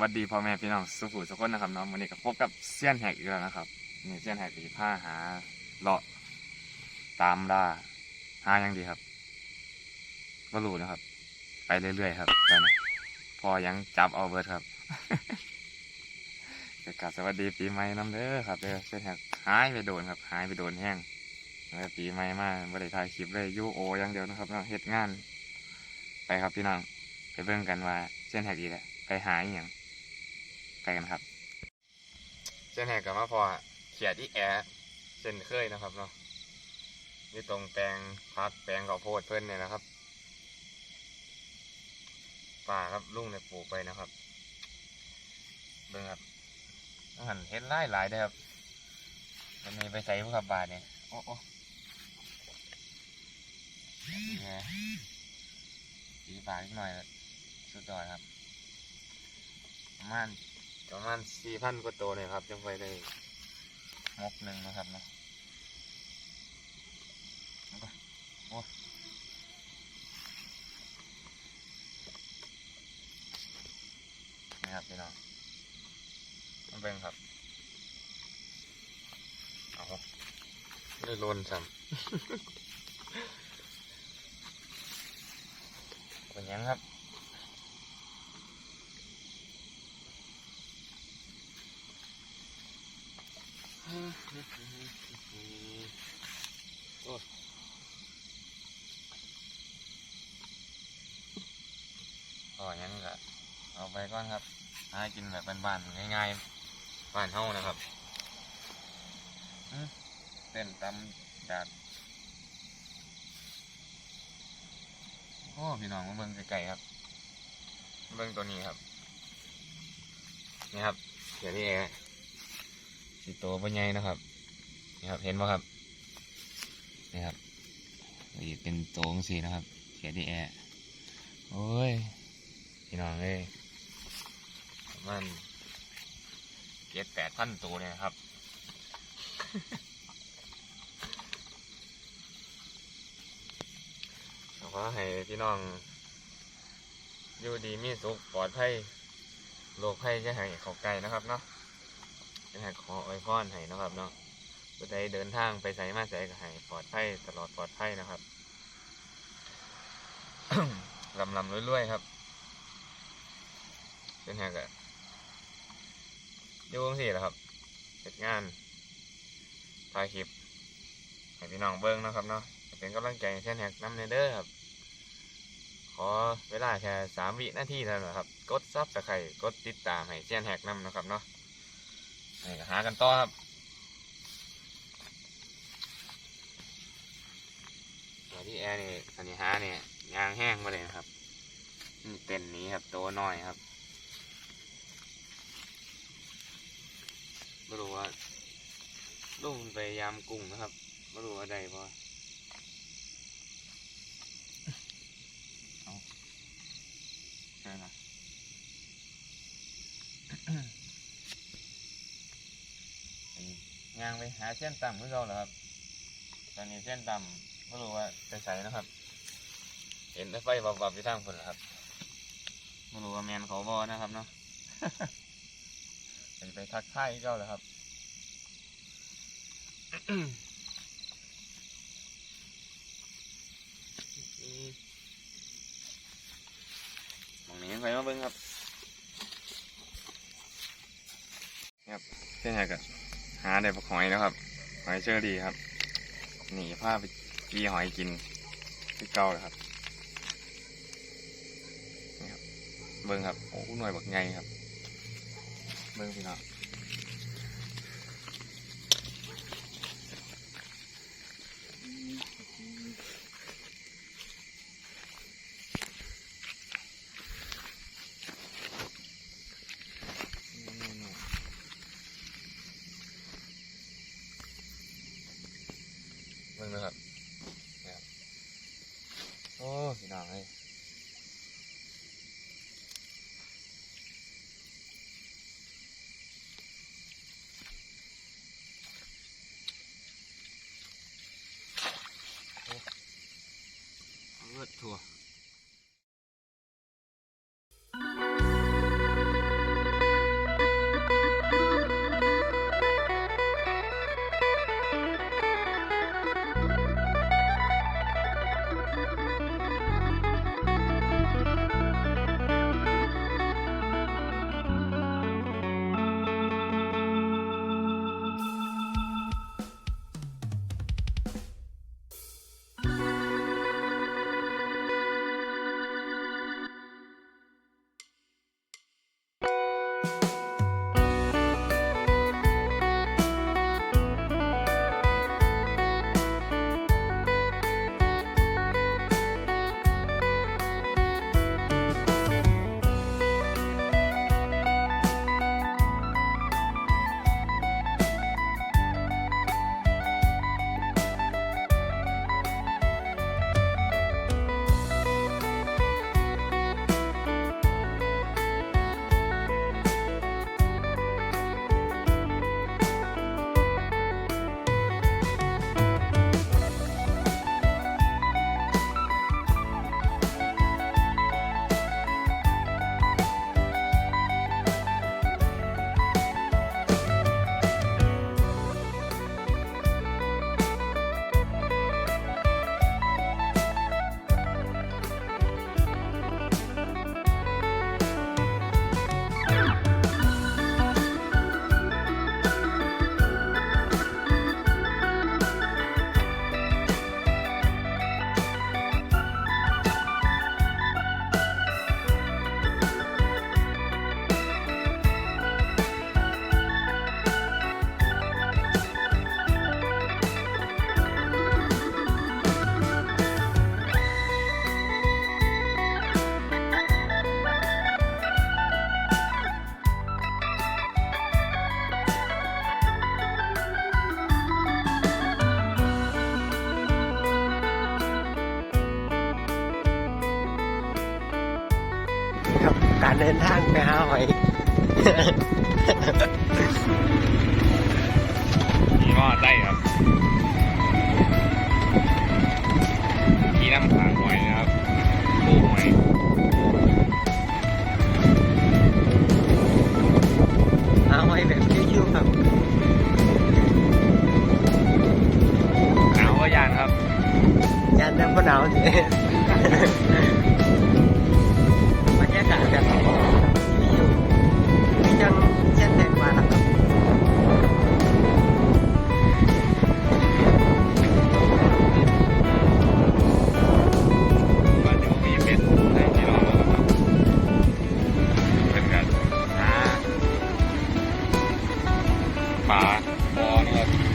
วัสดีพ่อแม่พี่น้องสุขุทุกคนนะครับเนาะวันนี้ก็พบกับเซียนแหกอีกแล้วนะครับนี่เซียนแหกดีผ้าหาเลาะตามล่าหายังดีครับก็รู้นะครับ ไปเรื่อยๆครับตอนนี้พอยังจับเอาเบิร์ดครับก็กาบสวัสดีปีใหม่น้ำเด้อครับเด้อเซียนแหกหายไปโดนครับหายไปโดนแห้งแล้วปีใหม่มาไม่ได้ถ่ายคลิปเลยยูโออย่างเดียวนะครับเนาะเฮ็ดงาน ไปครับพี่น้องไปเบิ่งกันว่าเส้นแหกดีแหละไปหาอย่าง ไปกันครับ เส้นแหกกับมาพอเขียดอีแอเส้นเคยนะครับเนาะนี่ตรงแปลงพักแปลงข้าวโพดเพิ่นเนี่ยนะครับ ป่าครับลุงเนี่ยปลูกไปนะครับเบิ่งครับต้องหันเห็ดไล่หลายได้ครับมันมีไปใส่พวกขับบาทเนี่ยโอ้โอ้นี่ไงสีฟ้านิดหน่อยสุดยอดครับประมาณ ประมาณสี่พันกว่าตัวเลยครับจังไปได้มกหนึ่งนะครับนะโอ้นี่ครับพี่น้องมาเบิ่งครับเอาเลยลนซ้ำเป็นยังครับ โอ้ก็ยังก็เอาไปก่อนครับ หากินแบบบ้านๆง่ายๆบ้านเฮานะครับเต้นตำดาดโอ้พี่น้องมาเบิ่งไกลๆครับ เบิ่งตัวนี้ครับ นี่ครับเดี๋ยวนี้ สีโตเป็นไงนะครับนี่ครับ เห็นไหมครับนี่ครับนี่เป็นโตงสีนะครับเขียนดีแอร์โอ้ยพี่น้องเอ้ยมันเก็ดแปดพันตัวเนี่ยครับขอให้พี่น้อง อยู่ดีมีสุขปลอดภัยโรคภัยจะให้เขาไกลนะครับเนาะ จะให้ขออวยพรให้นะครับเนาะผู้ใดเดินทางไปใส่มาใส่ก็ให้ปลอดภัยตลอดปลอดภัยนะครับ ลำลำรวยๆครับเป็นแหกอะอยู่จังสี่แหละครับเสร็จงานถ่ายคลิปให้พี่น้องเบิ้งนะครับเนาะเป็นกำลังใจเส้นแหกน้ำเนเด้อครับ ขอเวลาแค่สามวินาทีเท่านั้นครับ กดซับสไครต์กดติดตามให้เส้นแหกน้ำนะครับเนาะ นี่หากันต่อครับตัวที่แอร์นี่อันนี้หาเนี่ยยางแห้งมาเลยครับนี่เต็นท์นี้ครับตัวน้อยครับไม่รู้ว่าลุงไปยามกุ้งนะครับไม่รู้ว่าใดพอาใช่นะ ยางไปหาเส้นต่ำเพื่อเราเหรอครับ ตอนนี้เส้นต่ำไม่รู้ว่าจะใส่นะครับ เห็นไฟวับๆอยู่ทางคนเหรอครับไม่รู้ว่าแมนเขาบอนะครับเนาะไปไปทักทายเจ้าเลยครับมองนี้ไปมาเบิ้งครับ ครับเส้นหนกัน หาได้ปลาหอยแล้วครับ หอยเชอรี่ครับหนี่พาไปจีหอยกินที่เก่าเลยครับนี่ครับ เบิ้งครับโอ้หน่วยบักไงครับ เบิ้งพี่น้อง เบิ้งนะครับนี่ครับโอ้พี่น้องเลย การเดินทางไปหาหอยขี่มอไซค์ครับขี่น้ำขางหอยนะครับตู้หอยหาหอยแบบชิวๆครับหนาวก็ยานครับยันแต่พหนาวสิ ป่าบอนะ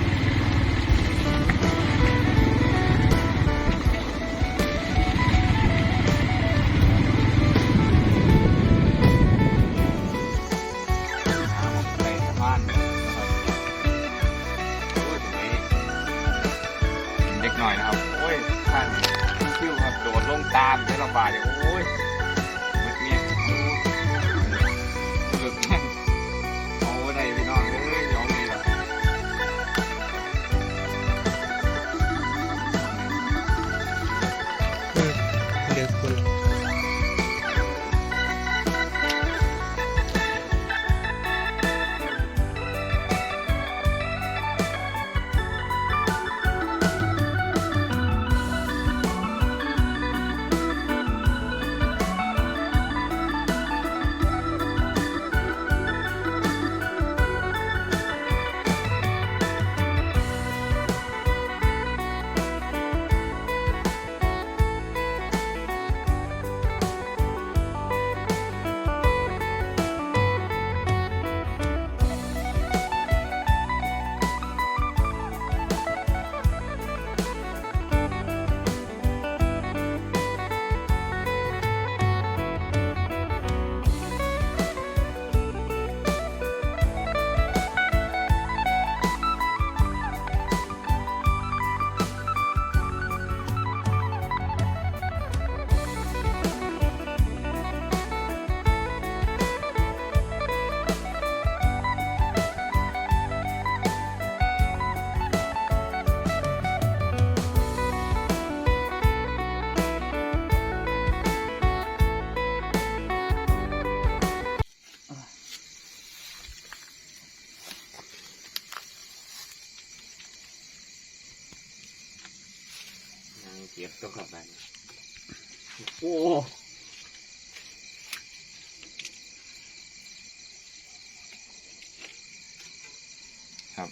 ครับ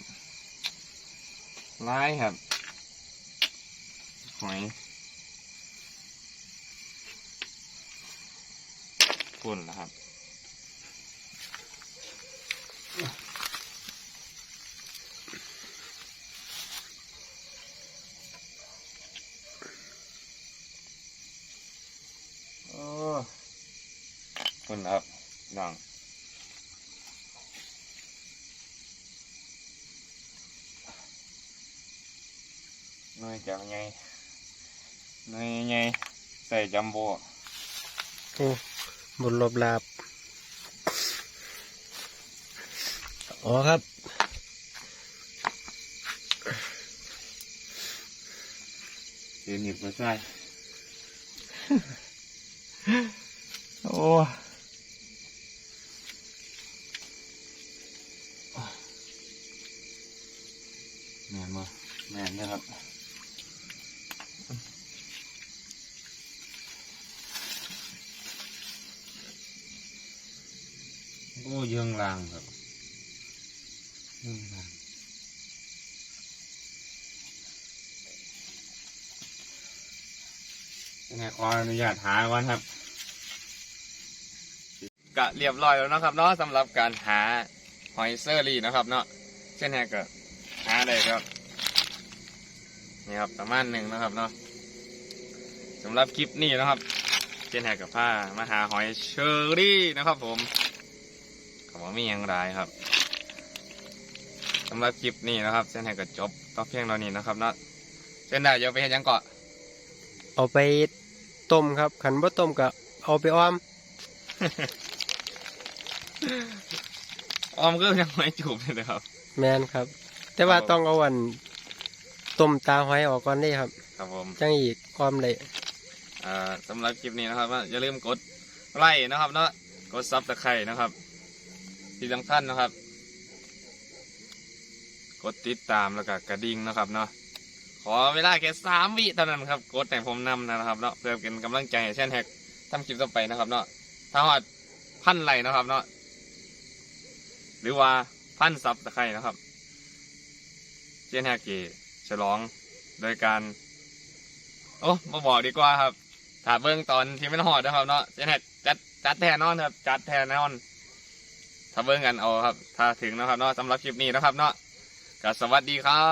ไล่ครับ หอยฝุ่นนะครับโอ้ฝุ่นครับน้อง หน่วยจังไงหน่วยไงใส่จัมโบ้โอ้บนลบลาบอ๋อครับเดี๋ยวหนิบมาใส่โอ้แม่นบ่แม่นเด้อครับ อ้เยืองลางครับเยืองลางยังไงขออนุญาตหาก่อนครับกะเรียบร้อยแล้วนะครับเนาะสำหรับการหาหอยเซอรี่นะครับ เนาะเช่นแฮก็หาได้ครับนี่ครับประมาณหนึ่งนะครับเนาะสำหรับคลิปนี้นะครับ เช่นแฮกับผ้ามาหาหอยเชอรี่นะครับผม ก็บอกมีอย่างไรครับสำหรับคลิปนี้นะครับเช่นแฮก็จบต่อเพียงเท่านี้นะครับเนาะเช่นได้เดี๋ยวไปเห็นยังเกาะเอาไปต้มครับขันบ่ต้มก็เอาไปอ้อมออมก็ยังไม่จูบเลยนะครับ แมนครับ แต่ว่าครับผมต้องเอาวันต้มตาหอยออกก่อนนี่ครับ ครับผมจังอีกความเลยอ่าสำหรับคลิปนี้นะครับว่าอย่าลืมกดไลค์นะครับเนาะกดซับตะไคร่นะครับ ที่สำคัญนะครับ กดติดตามแล้วก็กระดิ่งนะครับเนาะขอเวลาแค่สามวิเท่านั้นครับกดแต่งผมนำนะครับเนาะเพื่อเป็นกำลังใจให้เช่นแฮกทำคลิปต่อไปนะครับเนาะถ้าหอดพันไลนะครับเนาะหรือว่าพันซับตะไคร่นะครับเช่นแฮกเกฉลองโดยการ โอ้มาบอกดีกว่าครับถ้าเบิ้งตอนที่ไม่หอดนะครับเนาะเจนแฮกจัดจัดแทนนอนครับ จัดแทนนอน ถ้าเบิ้งกันเอาครับ ถ้าถึงนะครับเนาะสำหรับคลิปนี้นะครับเนาะก็สวัสดีครั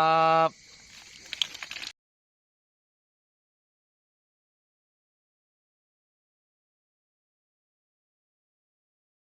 บ